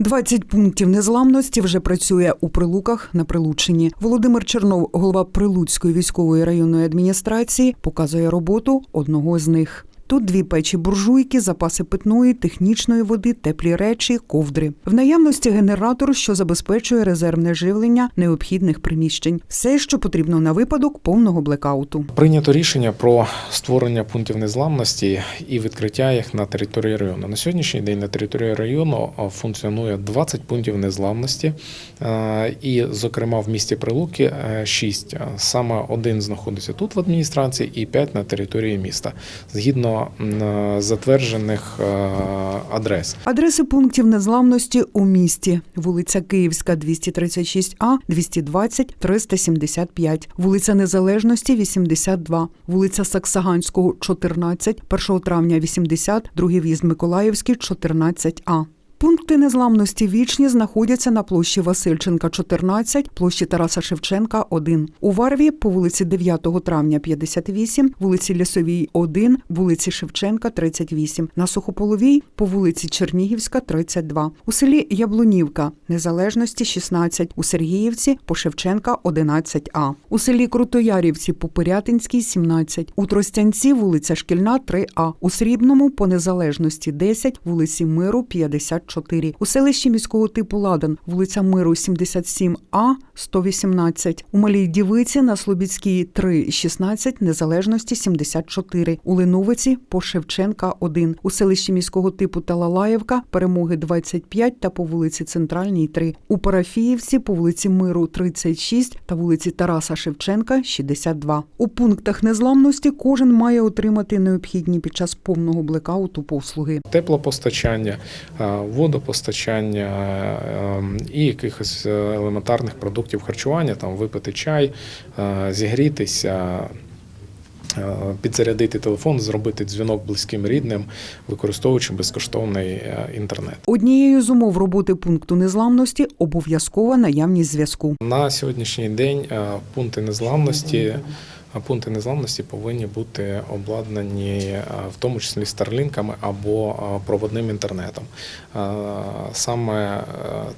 20 пунктів незламності вже працює у Прилуках на Прилуччині. Володимир Чернов, голова Прилуцької військової районної адміністрації, показує роботу одного з них. Тут дві печі буржуйки, запаси питної, технічної води, теплі речі, ковдри. В наявності генератор, що забезпечує резервне живлення необхідних приміщень. Все, що потрібно на випадок повного блекауту. Прийнято рішення про створення пунктів незламності і відкриття їх на території району. На сьогоднішній день на території району функціонує 20 пунктів незламності, і, зокрема, в місті Прилуки е, 6. Саме один знаходиться тут в адміністрації, і 5 на території міста, згідно е, затверджених е, адрес. Адреси пунктів незламності у місті: вулиця Київська, 236А, 220, 375, вулиця Незалежності, 82, вулиця Саксаганського, 14, 1 травня, 80, другий в'їзд Миколаївський, 14А. Пункти незламності вічні знаходяться на площі Васильченка, 14, площі Тараса Шевченка, 1. У Варві по вулиці 9 травня, 58, вулиці Лісовій, 1, вулиці Шевченка, 38, на Сухополовій по вулиці Чернігівська, 32. У селі Яблунівка, Незалежності, 16, у Сергіївці по Шевченка, 11А. У селі Крутоярівці по Пирятинській, 17, у Тростянці вулиця Шкільна, 3А, у Срібному по Незалежності, 10, вулиці Миру, 54. У селищі міського типу Ладан, вулиця Миру, 77А, 118. У Малій Дівиці на Слобідській 3, 16, Незалежності 74. У Леновиці по Шевченка 1. У селищі міського типу Талалаєвка перемоги 25 та по вулиці Центральній 3. У Парафіївці по вулиці Миру 36 та вулиці Тараса Шевченка 62. У пунктах незламності кожен має отримати необхідні під час повного блекауту послуги. теплопостачання, е, водопостачання е, і якихось е, елементарних продуктів харчування, там випити чай, е, зігрітися. е, Підзарядити телефон, зробити дзвінок близьким рідним, використовуючи безкоштовний інтернет. Однією з умов роботи пункту незламності обов'язкова наявність зв'язку. На сьогоднішній день пункти незламності. Е, Пункти незламності повинні бути обладнані е, в тому числі старлінками або е, проводним інтернетом. Е, Саме е,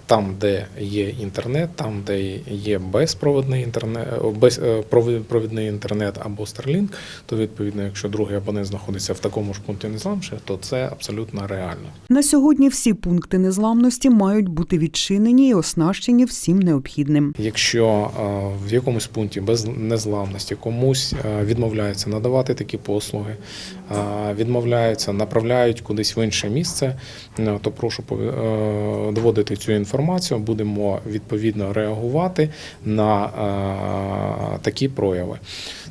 там, де є інтернет, там, де є безпроводний інтернет, без е, провідний інтернет або Starlink, то відповідно, якщо другий абонент знаходиться в такому ж пункті незламності, то це абсолютно реально. На сьогодні всі пункти незламності мають бути відчинені і оснащені всім необхідним. Якщо е, в якомусь пункті без незламності комусь е, відмовляються надавати такі послуги, е, відмовляються, направляють кудись в інше місце, е, то прошу доводити цю інформацію. Будемо відповідно реагувати на такі прояви.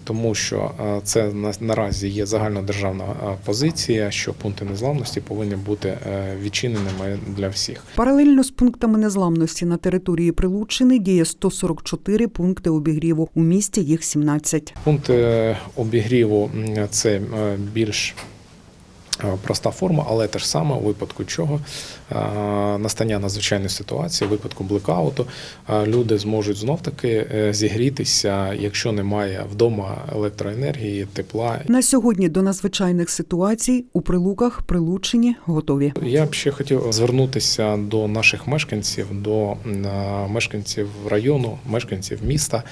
Тому що це на- наразі є загальнодержавна позиція, що пункти незламності повинні бути відчиненими для всіх. Паралельно з пунктами незламності на території Прилуччини діє 144 пункти обігріву. У місті їх 17. Пункт е, обігріву це е, більш проста форма, але те ж саме у випадку чого е, настання надзвичайної ситуації, у випадку блекауту, е, люди зможуть знов таки е, зігрітися, якщо немає вдома електроенергії, тепла. На сьогодні до надзвичайних ситуацій у Прилуках Прилуччині готові. Я б ще хотів звернутися до наших мешканців, до е, мешканців району, мешканців міста,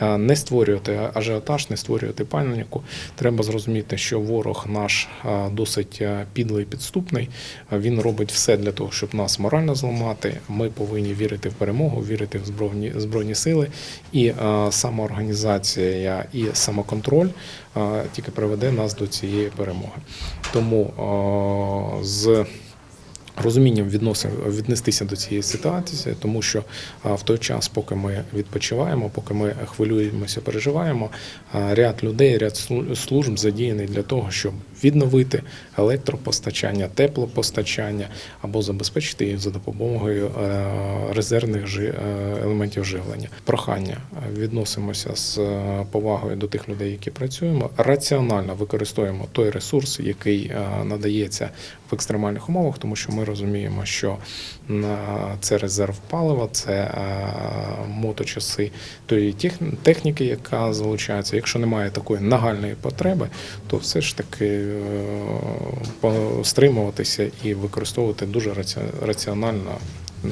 е, не створювати ажіотаж, не створювати паніку. Треба зрозуміти, що ворог наш е, досить е, підлий, підступний. Е, Він робить все для того, щоб нас морально зламати. Ми повинні вірити в перемогу, вірити в збройні збройні сили. І е, самоорганізація і самоконтроль тільки приведе нас до цієї перемоги. Тому з розумінням відносин віднестися до цієї ситуації, тому що в той час, поки ми відпочиваємо, поки ми хвилюємося, переживаємо, ряд людей, ряд служб задіяний для того, щоб відновити електропостачання, теплопостачання або забезпечити їх за допомогою е, резервних е, елементів живлення. Прохання е, відносимося з е, повагою до тих людей, які працюємо. Раціонально використовуємо той ресурс, який е, надається в екстремальних умовах, тому що ми розуміємо, що е, це резерв палива, це е, моточаси тої тех- техніки, яка залучається. Якщо немає такої нагальної потреби, то все ж таки е, стримуватися і використовувати дуже раці- раціонально е,